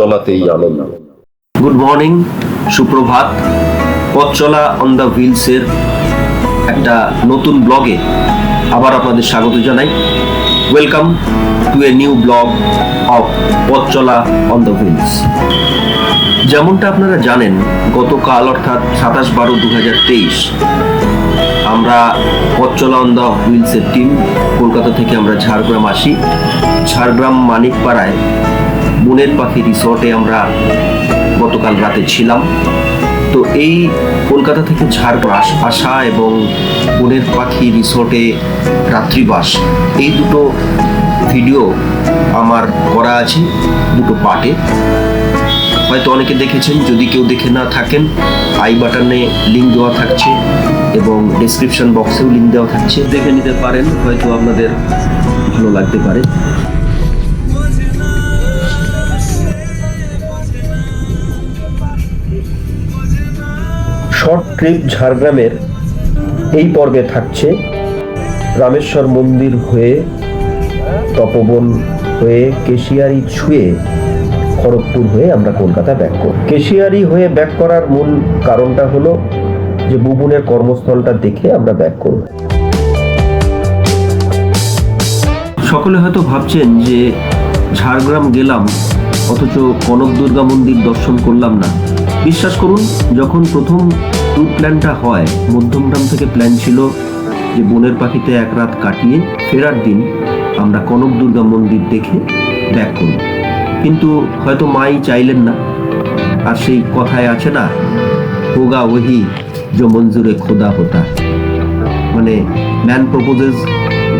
চলাতেই আনন্দ good morning সুপ্রভাত। পথ চলা অন দ্য হুইলসের একটা নতুন ব্লগে আবার আপনাদের স্বাগত জানাই। Welcome to a new blog of পথ চলা অন দ্য হুইলস যেমনটা আপনারা জানেন, গতকাল অর্থাৎ সাতাশ বারো দু হাজার তেইশ আমরা পথ চলা অন দ্য হুইলসের টিম কলকাতা থেকে আমরা ঝাড়গ্রাম আসি। ঝাড়গ্রাম মানিকপাড়ায় বনের পাখি রিসর্টে আমরা গতকাল রাতে ছিলাম। তো এই কলকাতা থেকে ঝাড়গ্রাম আস- আসা এবং বনের পাখি রিসর্টে রাত্রিবাস, এই দুটো ভিডিও আমার করা আছে, দুটো পার্টে হয়তো অনেকে দেখেছেন, যদি কেউ দেখে না থাকেন, আই বাটনে লিঙ্ক দেওয়া থাকছে এবং ডেসক্রিপশন বক্সেও লিঙ্ক দেওয়া থাকছে। দেখে নিতে পারেন, হয়তো আপনাদের ভালো লাগতে পারে। শর্ট ট্রিপ ঝাড়গ্রামের এই পর্বে থাকছে। রামেশ্বর মন্দির হয়ে, তপবন হয়ে, কেশিয়ারি ছুঁয়ে খড়গপুর হয়ে আমরা কলকাতা ব্যাক করব। কেশিয়ারি হয়ে ব্যাক করার মূল কারণটা হলো যে বুবুনের কর্মস্থলটা দেখে আমরা ব্যাক করব। সকলে হয়তো ভাবছেন যে ঝাড়গ্রাম গেলাম, অথচ কনক দুর্গা মন্দির দর্শন করলাম না। বিশ্বাস করুন, যখন প্রথম ট্যুর প্ল্যানটা হয়, মধ্যমগ্রাম থেকে প্ল্যান ছিল যে বনের পাখিতে এক রাত কাটিয়ে ফেরার দিন আমরা কনক দুর্গা মন্দির দেখে ব্যাক করব। কিন্তু হয়তো মাই চাইলেন না। আর সেই কথায় আছে না, হোগা ওহি जो মঞ্জুরে খোদা হোতা মানে ম্যান প্রপোজেস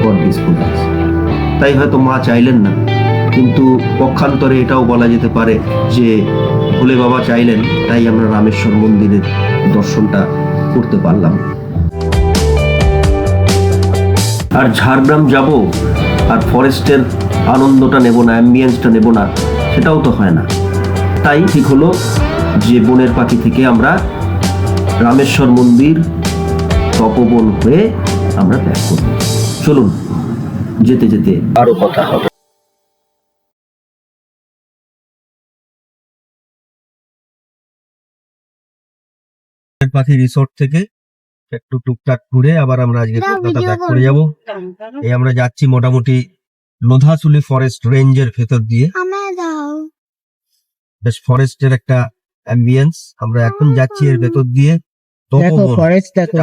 গড ডিসপোজেস তাই হয়তো মা চাইলেন না। কিন্তু পক্ষান্তরে এটাও বলা যেতে পারে যে ভোলে বাবা চাইলেন, তাই আমরা রামেশ্বর মন্দিরের দর্শনটা করতে পারলাম। আর ঝাড়গ্রাম যাব, আর ফরেস্টের আনন্দটা নেব না অ্যাম্বিয়েন্সটা নেব না, সেটাও তো হয় না। তাই ঠিক হলো যে বনের পাখি থেকে আমরা রামেশ্বর মন্দির তপবন হয়ে আমরা ব্যাক করব। চলুন, যেতে যেতে আরও কথা হবে। পাখি রিসোর্ট থেকে একটু টুকটাক ঘুরে আবার আমরা আজকে কলকাতা ব্যাক করে। যাব। এই আমরা যাচ্ছি মোটামুটি লোধাসুলি ফরেস্ট রেঞ্জের ভেতর দিয়ে। বেশ ফরেস্টের একটা অ্যাম্বিয়েন্স আমরা এখন যাচ্ছি এর ভেতর দিয়ে।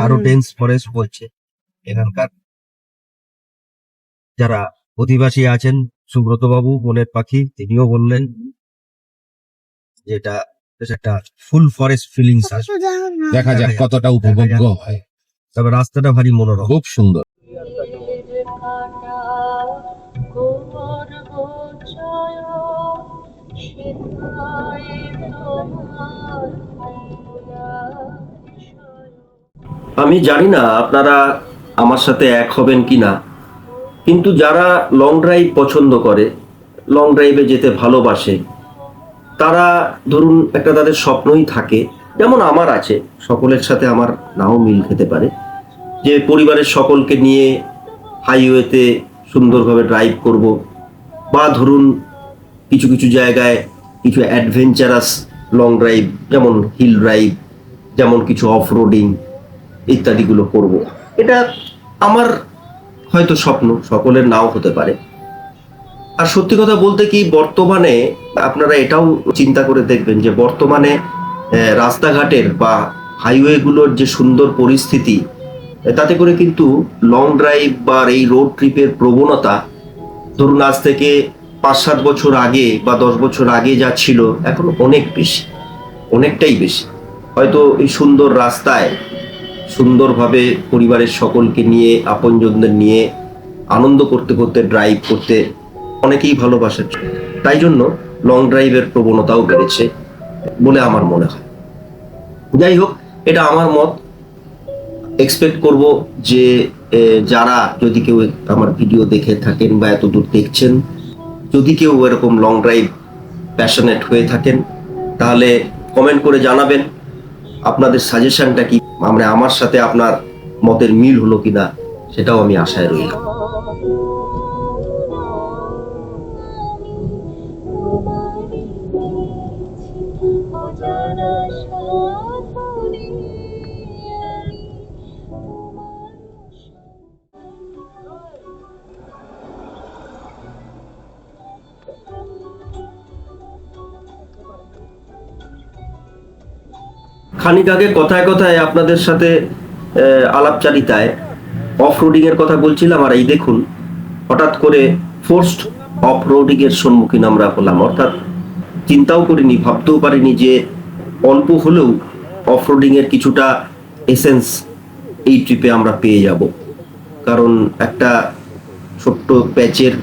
আরও ডেন্স ফরেস্ট বলছে। এখানকার যারা অধিবাসী আছেন সুব্রত বাবু বনের পাখি তিনিও বললেন যে এটা বেশ একটা ফুল ফরেস্ট ফিলিংস আসে একটু দাও না। দেখা যাক। কতটা উপভোগ্য হয়। তবে রাস্তাটা ভারী মনোরম। খুব সুন্দর। আমি জানি না আপনারা আমার সাথে এক হবেন কি না কিন্তু যারা লং ড্রাইভ পছন্দ করে লং ড্রাইভে যেতে ভালোবাসে তারা ধরুন একটা তাদের স্বপ্নই থাকে, যেমন আমার আছে, সকলের সাথে আমার নাও মিল খেতে পারে। যে পরিবারের সকলকে নিয়ে হাইওয়েতে সুন্দরভাবে ড্রাইভ করব, বা ধরুন কিছু কিছু জায়গায় কিছু অ্যাডভেঞ্চারাস লং ড্রাইভ যেমন হিল ড্রাইভ যেমন কিছু অফ রোডিং ইত্যাদিগুলো করব। এটা আমার হয়তো স্বপ্ন, সকলের নাও হতে পারে। আর সত্যি কথা বলতে কি, বর্তমানে আপনারা এটাও চিন্তা করে দেখবেন যে বর্তমানে রাস্তাঘাটের বা হাইওয়েগুলোর যে সুন্দর পরিস্থিতি তাতে করে কিন্তু লং ড্রাইভ বা এই রোড ট্রিপের প্রবণতা ধরুন আজ থেকে পাঁচ সাত বছর আগে বা দশ বছর আগে যা ছিল, এখন অনেক বেশি, অনেকটাই বেশি। হয়তো এই সুন্দর রাস্তায় সুন্দরভাবে পরিবারের সকলকে নিয়ে, আপনজনদের নিয়ে, আনন্দ করতে করতে ড্রাইভ করতে অনেকেই ভালোবাসে। তাই জন্য লং ড্রাইভের প্রবণতাও বেড়েছে বলে আমার মনে হয়। যাই হোক, এটা আমার মত। এক্সপেক্ট করব যে যারা যদি কেউ আমার ভিডিও দেখে থাকেন বা এত দূর দেখছেন, যদি কেউ এরকম লং ড্রাইভ প্যাশনেট হয়ে থাকেন, তাহলে কমেন্ট করে জানাবেন। আপনাদের সাজেশনটা কি? আমরা আমার সাথে আপনার মতের মিল হলো কিনা, সেটাও আমি আশায় রইলাম। খানিক আগে কথায় কথায় আপনাদের সাথে আলাপচারিতায় অফ রোডিং এর কথা বলছিলাম, আর এই দেখুন, হঠাৎ করে ফোর্সড অফ রোডিং এর সম্মুখীন আমরা হলাম। অর্থাৎ চিন্তাও করিনি, ভাবতেও পারিনি যে অল্প হলেও অফ রোডিং এর কিছুটা এসেন্স এই ট্রিপে আমরা পেয়ে যাব। কারণ একটা ছোট্ট প্যাচের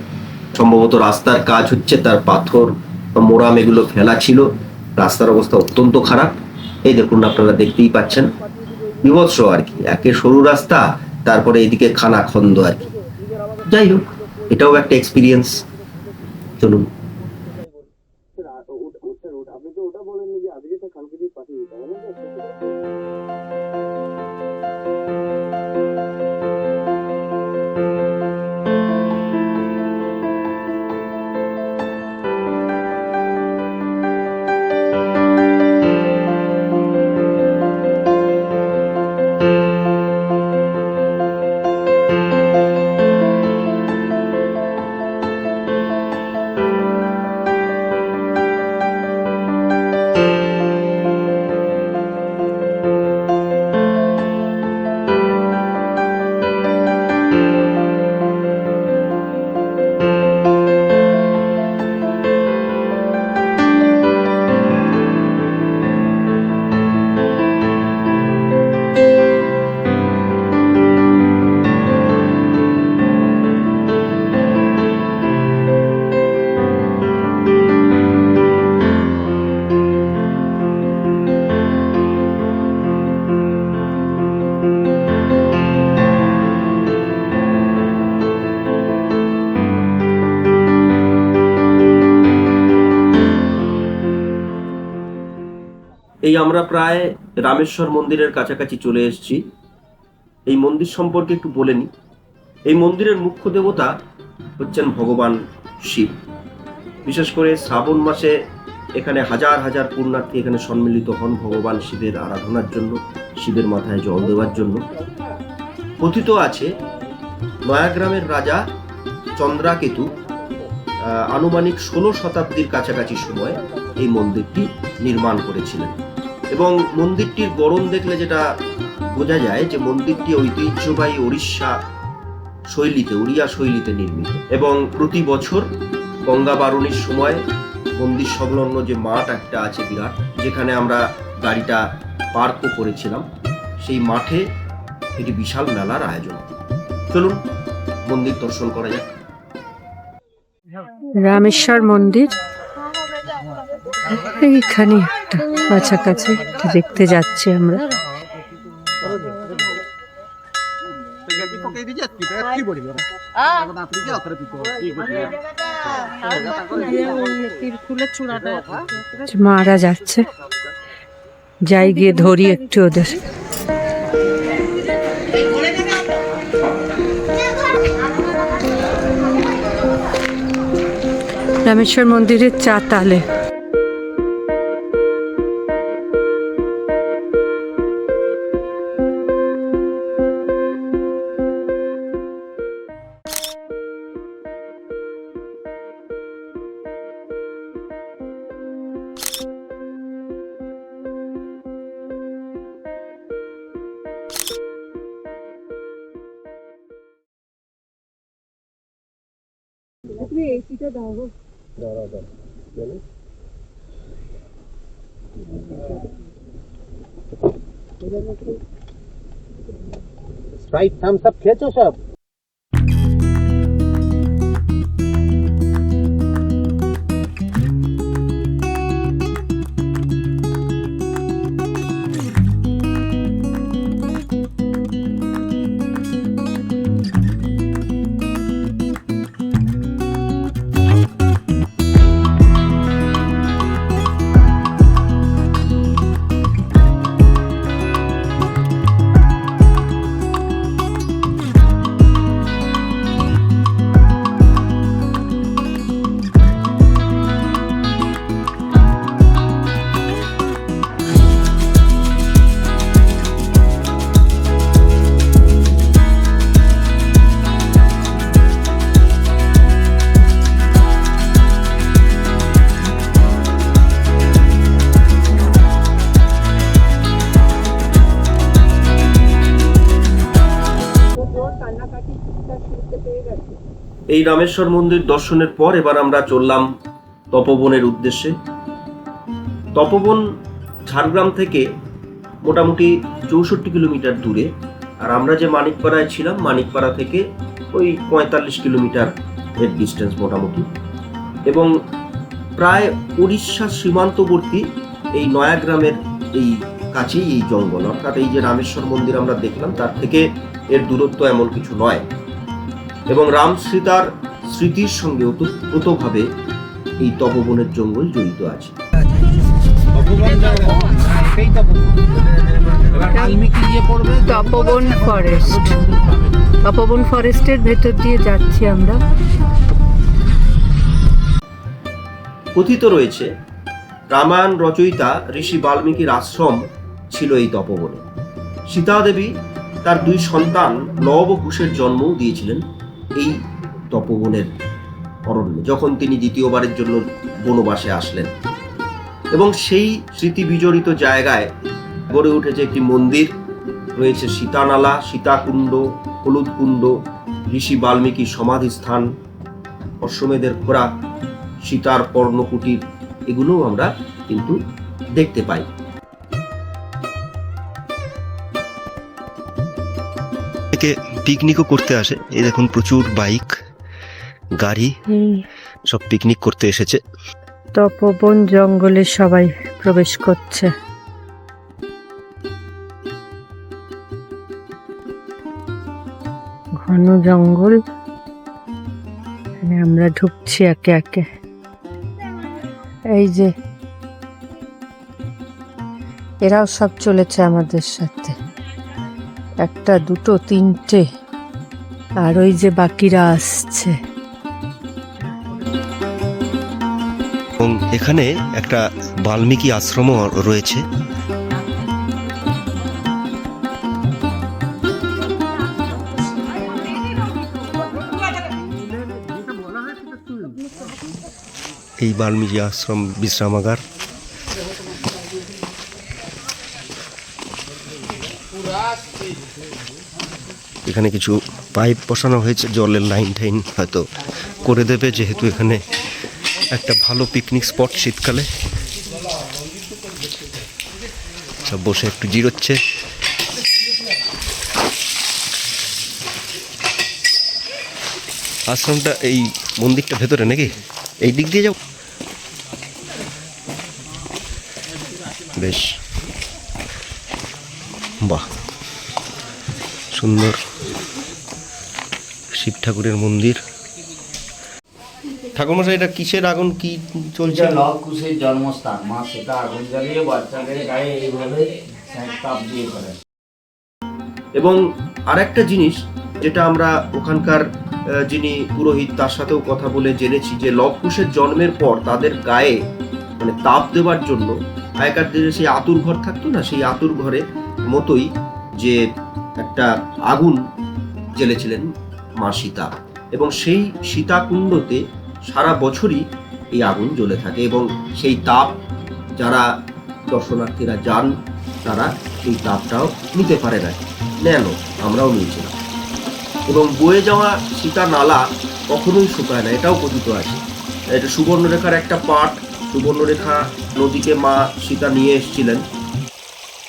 সম্ভবত রাস্তার কাজ হচ্ছে, তার পাথর মোরাম এগুলো ফেলা ছিল। রাস্তার অবস্থা অত্যন্ত খারাপ। এই দেখুন, আপনারা দেখতেই পাচ্ছেন। বিভৎস আর কি, একে সরু রাস্তা, তারপরে এদিকে খানা খন্দ আর কি। যাই হোক, এটাও একটা এক্সপিরিয়েন্স চলুন। এই আমরা প্রায় রামেশ্বর মন্দিরের কাছাকাছি চলে এসেছি। এই মন্দির সম্পর্কে একটু বলে নিই এই মন্দিরের মুখ্য দেবতা হচ্ছেন ভগবান শিব। বিশেষ করে শ্রাবণ মাসে এখানে হাজার হাজার পুণ্যার্থী এখানে সম্মিলিত হন ভগবান শিবের আরাধনার জন্য, শিবের মাথায় জল দেওয়ার জন্য। কথিত আছে, নয়াগ্রামের রাজা চন্দ্রাকেতু আনুমানিক ষোলো শতাব্দীর কাছাকাছি সময় এই মন্দিরটি নির্মাণ করেছিলেন। এবং মন্দিরটির গড়ন দেখলে যেটা বোঝা যায় যে মন্দিরটি ঐতিহ্যবাহী ওড়িশা শৈলীতে উড়িয়া শৈলীতে নির্মিত। এবং প্রতি বছর গঙ্গা বারণীর সময় মন্দির সংলগ্ন যে মাঠ একটা আছে বিরাট, যেখানে আমরা গাড়িটা পার্কও করেছিলাম, সেই মাঠে একটি বিশাল মেলার আয়োজন। চলুন, মন্দির দর্শন করা যাক। রামেশ্বর মন্দির। এইখানে কাছাকাছি দেখতে যাচ্ছি আমরা। মারা যাচ্ছে যাই গিয়ে ধরি একটু ওদের। রামেশ্বর মন্দিরের চাতালে। Dennis? राइट थम्स अप खेचो सब এই রামেশ্বর মন্দির দর্শনের পর এবার আমরা চললাম তপবনের উদ্দেশ্যে। তপবন ঝাড়গ্রাম থেকে মোটামুটি চৌষট্টি কিলোমিটার দূরে। আর আমরা যে মানিকপাড়ায় ছিলাম, মানিকপাড়া থেকে ওই পঁয়তাল্লিশ কিলোমিটার এর ডিস্টেন্স মোটামুটি। এবং প্রায় উড়িষ্যা সীমান্তবর্তী এই নয়াগ্রামের এই কাছেই এই জঙ্গল। অর্থাৎ এই যে রামেশ্বর মন্দির আমরা দেখলাম, তার থেকে এর দূরত্ব এমন কিছু নয়। এবং রাম সীতার স্মৃতির সঙ্গে ওতপ্রোতভাবে এই তপবনের জঙ্গল জড়িত আছে। তপবন ফরেস্ট তপবন ফরেস্টের ভেতর দিয়ে যাচ্ছি আমরা। কথিত রয়েছে রামায়ণ রচয়িতা ঋষি বাল্মীকির আশ্রম ছিল এই তপবনে। সীতা দেবী তার দুই সন্তান লব ও কুশের জন্মও দিয়েছিলেন। এই তপবনের অরণ্যে, যখন তিনি দ্বিতীয়বারের জন্য বনবাসে আসলেন। এবং সেই স্মৃতি বিজড়িত জায়গায় গড়ে উঠেছে একটি মন্দির, রয়েছে সীতানালা, সীতাকুণ্ড হলুদ কুণ্ড ঋষি বাল্মীকি সমাধিস্থান, অশ্বমেধের খোরাক সীতার পর্ণকুটির, এগুলোও আমরা কিন্তু দেখতে পাই। থেকে পিকনিকও করতে আসে। এই দেখুন প্রচুর বাইক গাড়ি সব পিকনিক করতে এসেছে। তপবন জঙ্গলে সবাই প্রবেশ করছে। ঘন জঙ্গল। আমরা ঢুকছি একে একে। এই যে এরাও সব চলেছে আমাদের সাথে। একটা, দুটো, তিনটে। আর ওই যে বাকিরা আসছে। এবং এখানে একটা বাল্মীকি আশ্রমও রয়েছে। এই বাল্মীকি আশ্রম বিশ্রামাগার। এখানে কিছু পাইপ বসানো হয়েছে, জলের লাইন টাইন হয়তো করে দেবে, যেহেতু এখানে একটা ভালো পিকনিক স্পট শীতকালে। সব বসে একটু জিরোচ্ছে। আশ্রমটা এই মন্দিরটা ভেতরে নাকি? এই দিক দিয়ে যাও। বেশ। বাহ। সুন্দর। শিব ঠাকুরের মন্দির। ঠাকুরমশাই এটা কিসের আগুন? কি চলছে? লব কুশের জন্মস্থান। মা সীতা আগুন জ্বালিয়ে বাচ্চাদের গায়ে এইভাবে তাপ দিয়ে করে। এবং আরেকটা জিনিস যেটা আমরা ওখানকার যিনি পুরোহিত তার সাথেও কথা বলে জেনেছি যে লবকুশের জন্মের পর তাদের গায়ে মানে তাপ দেওয়ার জন্য আগেকার দিনে সেই আতুর ঘর থাকতো না? সেই আতুর ঘরে মতোই যে একটা আগুন জ্বেলেছিলেন মা সীতা। এবং সেই সীতাকুণ্ডতে সারা বছরই এই আগুন জ্বলে থাকে এবং সেই তাপ যারা দর্শনার্থীরা যান, তারা সেই তাপটাও নিতে পারে না। নেন আমরাও নিয়েছিলাম। এবং বয়ে যাওয়া সীতা নালা কখনোই শুকায় না, এটাও কথিত আছে। এটা সুবর্ণরেখার একটা পাট সুবর্ণরেখা নদীকে মা সীতা নিয়ে এসেছিলেন।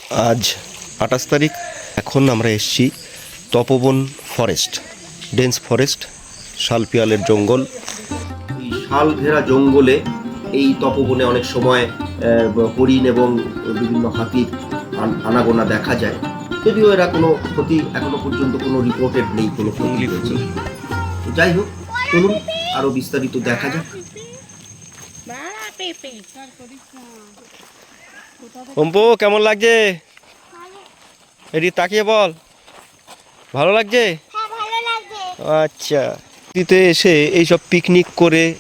আজ আঠাশ তারিখ, এখন আমরা এসছি তপবন ফরেস্ট। ডেন্স ফরেস্ট শালপিয়ালের জঙ্গল। এই শাল ঘেরা জঙ্গলে এই তপবনে অনেক সময় হরিণ এবং বিভিন্ন হাতির আন- আনাগোনা দেখা যায়। যদিও এরা কোনো ক্ষতি এখনও পর্যন্ত কোনো রিপোর্টেড নেই কোনো ক্ষতি হয়েছে। যাই হোক চলুন আরও বিস্তারিত দেখা যাক। অম্পু কেমন লাগছে? এটি তাকিয়ে বল। ভালো লাগছে? আচ্ছা। দিতে এসে এইসব পিকনিক করে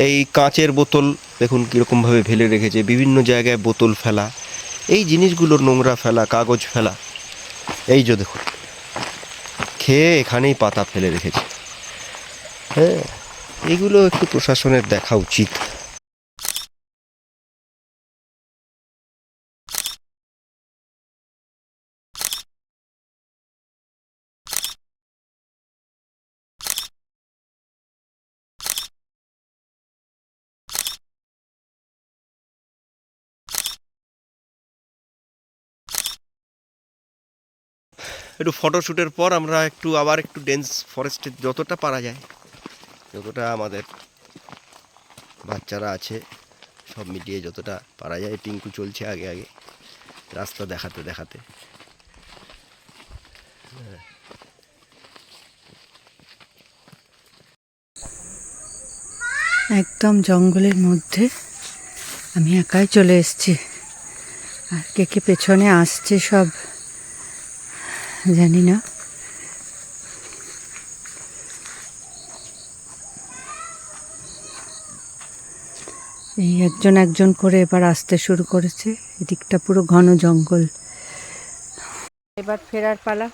এই কাঁচের বোতল দেখুন কীরকমভাবে ফেলে রেখেছে, বিভিন্ন জায়গায় বোতল ফেলা, এই জিনিসগুলোর নোংরা ফেলা, কাগজ ফেলা। এই যে দেখুন, খেয়ে এখানেই পাতা ফেলে রেখেছে। হ্যাঁ এগুলো একটু প্রশাসনের দেখা উচিত। একটু ফটোশ্যুটের পর আমরা একটু আবার একটু ডেন্স ফরেস্টে যতটা পারা যায়, যতটা আমাদের বাচ্চারা আছে, সব মিলিয়ে যতটা পারা যায়, টিঙ্কু চলছে আগে আগে, রাস্তা দেখাতে দেখাতে। একদম জঙ্গলের মধ্যে আমি একাই চলে এসেছি। আর কে কে পেছনে আসছে সব জানি না। এই একজন একজন করে এবার আসতে শুরু করেছে। এদিকটা পুরো ঘন জঙ্গল। এবার ফেরার পালা।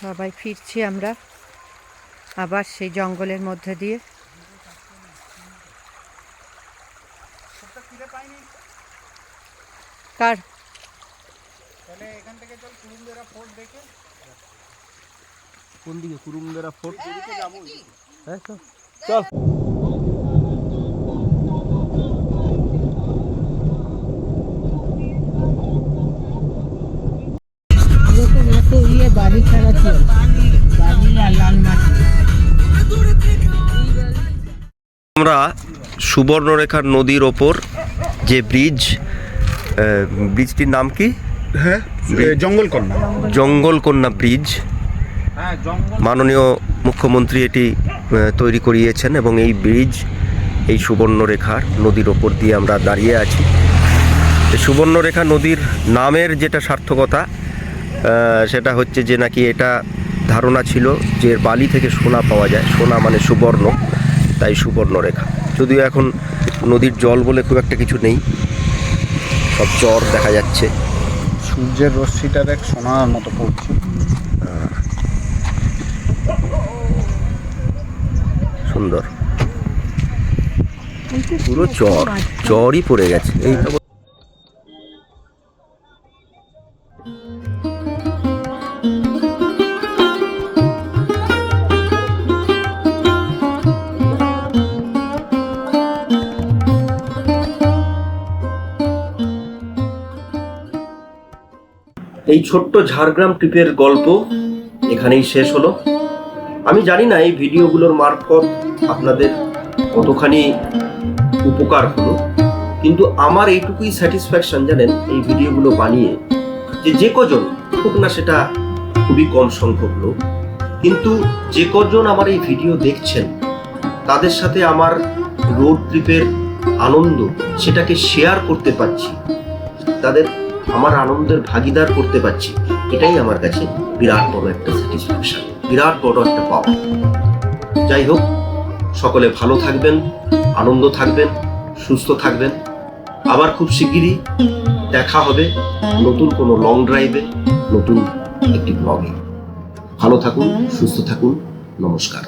সবাই ফিরছি আমরা। আবার সেই জঙ্গলের মধ্যে দিয়ে। কার? কোন দিকে? কুরুমদেরা ফোর্ট? হ্যাঁ চল। আমরা সুবর্ণরেখার নদীর ওপর যে ব্রিজ ব্রিজটির নাম কি? হ্যাঁ জঙ্গল কন্যা। জঙ্গলকন্যা ব্রিজ। হ্যাঁ মাননীয় মুখ্যমন্ত্রী এটি তৈরি করিয়েছেন এবং এই ব্রিজ এই সুবর্ণরেখার নদীর ওপর দিয়ে আমরা দাঁড়িয়ে আছি। সুবর্ণরেখা নদীর নামের যেটা সার্থকতা সেটা হচ্ছে যে নাকি এটা ধারণা ছিল যে বালি থেকে সোনা পাওয়া যায়। সোনা মানে সুবর্ণ তাই সুবর্ণরেখা। যদিও এখন নদীর জল বলে খুব একটা কিছু নেই সব চর দেখা যাচ্ছে। সূর্যের রশ্মিটা দেখ সোনার মতো পড়ছে। সুন্দর। পুরো চর চরই পড়ে গেছে। এই এই ছোট্ট ঝাড়গ্রাম ট্রিপের গল্প এখানেই শেষ হলো। আমি জানি না এই ভিডিওগুলোর মারফত আপনাদের কতখানি উপকার হলো, কিন্তু আমার এইটুকুই স্যাটিসফ্যাকশন জানেন এই ভিডিওগুলো বানিয়ে যে যে কজন হোক না সেটা খুবই কম সংখ্যক লোক, কিন্তু যে কজন আমার এই ভিডিও দেখছেন, তাদের সাথে আমার রোড ট্রিপের আনন্দ সেটাকে শেয়ার করতে পারছি। তাদের আমার আনন্দের ভাগিদার করতে পারছি। এটাই আমার কাছে বিরাট বড় একটা স্যাটিসফ্যাকশন বিরাট বড় একটা পাওয়া। যাই হোক, সকলে ভালো থাকবেন, আনন্দ থাকবেন, সুস্থ থাকবেন। আবার খুব শিগগিরই দেখা হবে নতুন কোনো লং ড্রাইভে নতুন একটি ব্লগে ভালো থাকুন, সুস্থ থাকুন, নমস্কার।